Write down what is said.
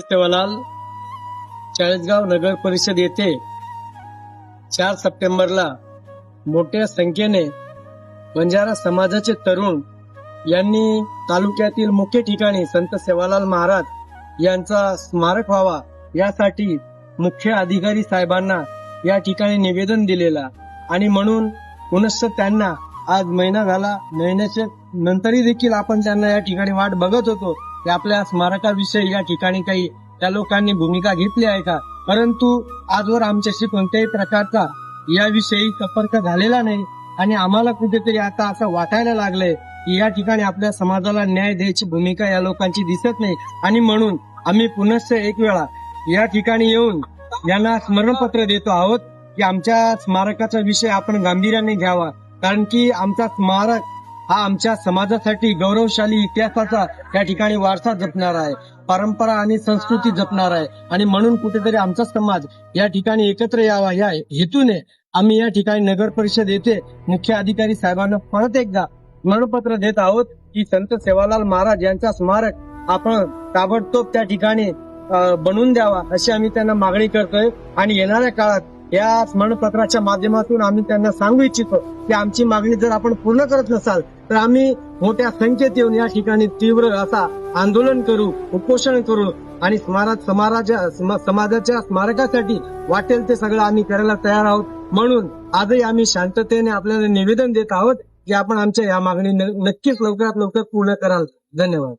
सेवालाल चाळीसगाव नगर परिषद येथे चार सप्टेंबरला मोठ्या संख्येने बंजारा समाजाचे तरुण यांनी तालुक्यातील मुख्य ठिकाणी संत सेवालाल महाराज यांचा स्मारक व्हावा यासाठी मुख्य अधिकारी साहेबांना या ठिकाणी निवेदन दिलेला आणि म्हणून पुनश्च त्यांना आज महिना झाला. महिन्याच्या नंतरही देखील आपण त्यांना या ठिकाणी वाट बघत होतो. की आपल्या स्मारकाविषयी या ठिकाणी काही त्या लोकांनी भूमिका घेतली आहे का? परंतु आजवर आमच्याशी कोणत्याही प्रकारचा याविषयी संपर्क झालेला नाही. आणि आम्हाला कुठेतरी आता असं वाटायला लागलंय की या ठिकाणी आपल्या समाजाला न्याय द्यायची भूमिका या लोकांची दिसत नाही. आणि म्हणून आम्ही पुनश्च एक वेळा या ठिकाणी येऊन यांना स्मरणपत्र देतो आहोत की आमच्या स्मारकाचा विषय आपण गांभीर्याने घ्यावा. कारण की आमचा स्मारक हा आमच्या समाजासाठी गौरवशाली इतिहासाचा त्या ठिकाणी वारसा जपणार आहे. परंपरा आणि संस्कृती जपणार आहे. आणि म्हणून कुठेतरी आमचा समाज या ठिकाणी एकत्र यावा या हेतूने आम्ही या ठिकाणी नगर परिषद येथे मुख्य अधिकारी साहेबांना परत एकदा स्मरणपत्र देत आहोत की संत सेवालाल महाराज यांचा स्मारक आपण ताबडतोब त्या ठिकाणी बनवून द्यावा अशी आम्ही त्यांना मागणी करतोय. आणि येणाऱ्या काळात या स्मरणपत्राच्या माध्यमातून आम्ही त्यांना सांगू इच्छितो की आमची मागणी जर आपण पूर्ण करत नसाल तर आम्ही मोठ्या संख्येत येऊन या ठिकाणी तीव्र असा आंदोलन करू उपोषण करू आणि स्मारक समाजाच्या समाजाच्या स्मारकासाठी वाटेल ते सगळं आम्ही करायला तयार आहोत. म्हणून आजही आम्ही शांततेने आपल्याला निवेदन देत आहोत की आपण आमच्या या मागणी न- नक्कीच लवकरात लवकर पूर्ण कराल. धन्यवाद.